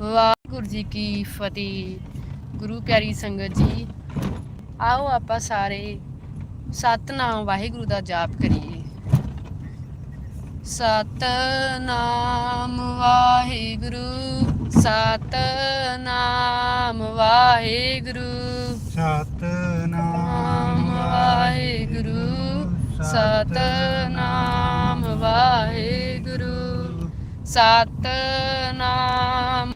ਵਾਹਿਗੁਰੂ ਜੀ ਕੀ ਫਤਿਹ ਗੁਰੂ ਪਿਆਰੀ ਸੰਗਤ ਜੀ। ਆਓ ਆਪਾਂ ਸਾਰੇ ਸਤਨਾਮ ਵਾਹਿਗੁਰੂ ਦਾ ਜਾਪ ਕਰੀਏ। ਸਤਨਾਮ ਵਾਹਿਗੁਰੂ ਸਤਨਾਮ ਵਾਹਿਗੁਰੂ। ਸਤਨਾਮ ਵਾਹਿਗੁਰੂ ਸਤਨਾਮ। ਵਾਹਿਗੁਰੂ। ਸਤਨਾਮ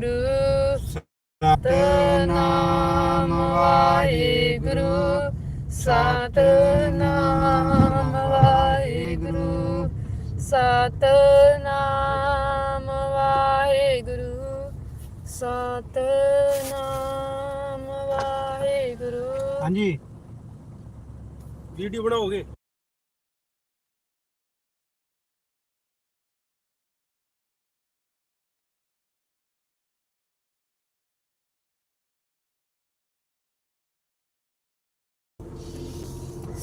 ਵਾਹਿਗੁਰੂ ਸਤਨਾਮ ਵਾਹਿਗੁਰੂ। ਸਤਨਾਮ ਵਾਹਿਗੁਰੂ। ਸਤਨਾਮ ਵਾਹਿਗੁਰੂ। ਸਤਨਾਮ ਵਾਹਿਗੁਰੂ। ਹਾਂਜੀ। ਵੀਡੀਓ ਬਣਾਓਗੇ?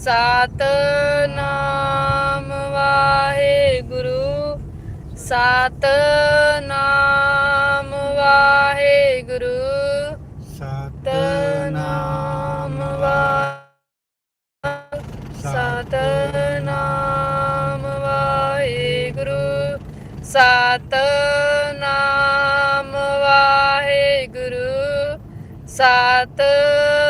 ਸਤਨਾਮ ਵਾਹਿਗੁਰੂ ਸਤਨਾਮ ਵਾਹਿਗੁਰੂ। ਸਤਨਾਮ ਵਾਹਿਗੁਰੂ। ਸਤਨਾਮ ਵਾਹਿਗੁਰੂ ਸਤਨਾਮ ਵਾਹਿਗੁਰੂ। ਸਤਨਾਮ